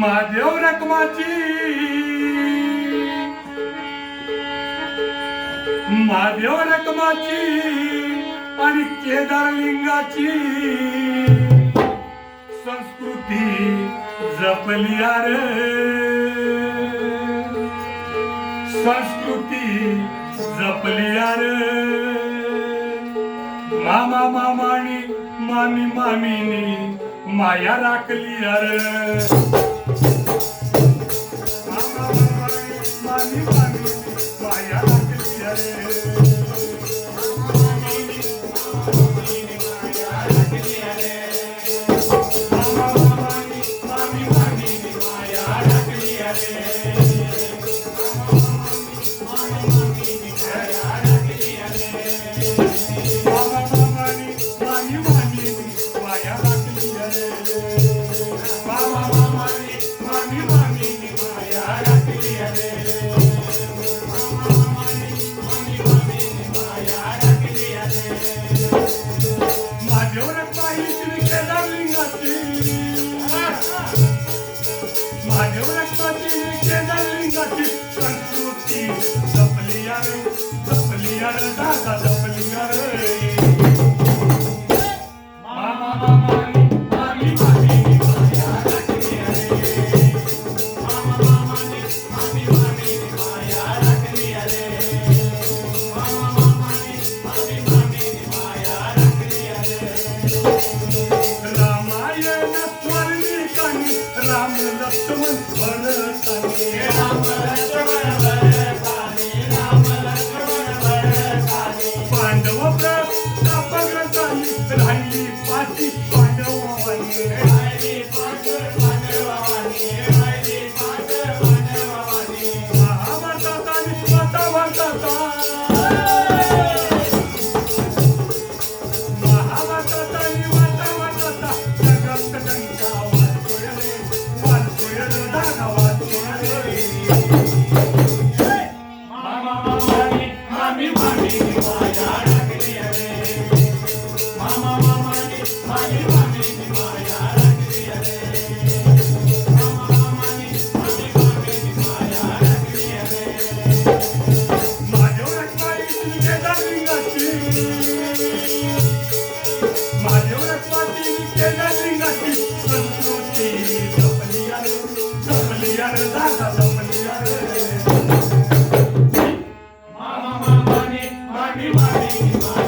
महादेव रकमाची महादेव रकमाची आणि केदारलिंगाची संस्कृती जपली अरे संस्कृती जपली अरे मामा मामाणी मामी मामीनी माया राखली अरे Mama, संस्कृती जपली अरे जपली अरे दादा Everybody. money, money.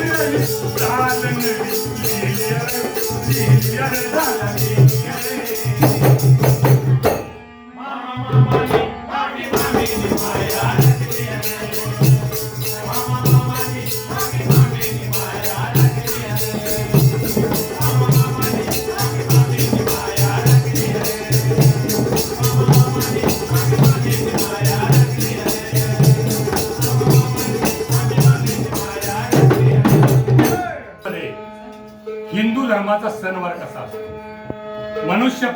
Yeah. धर्माचा सणवार कसा असतो? मनुष्य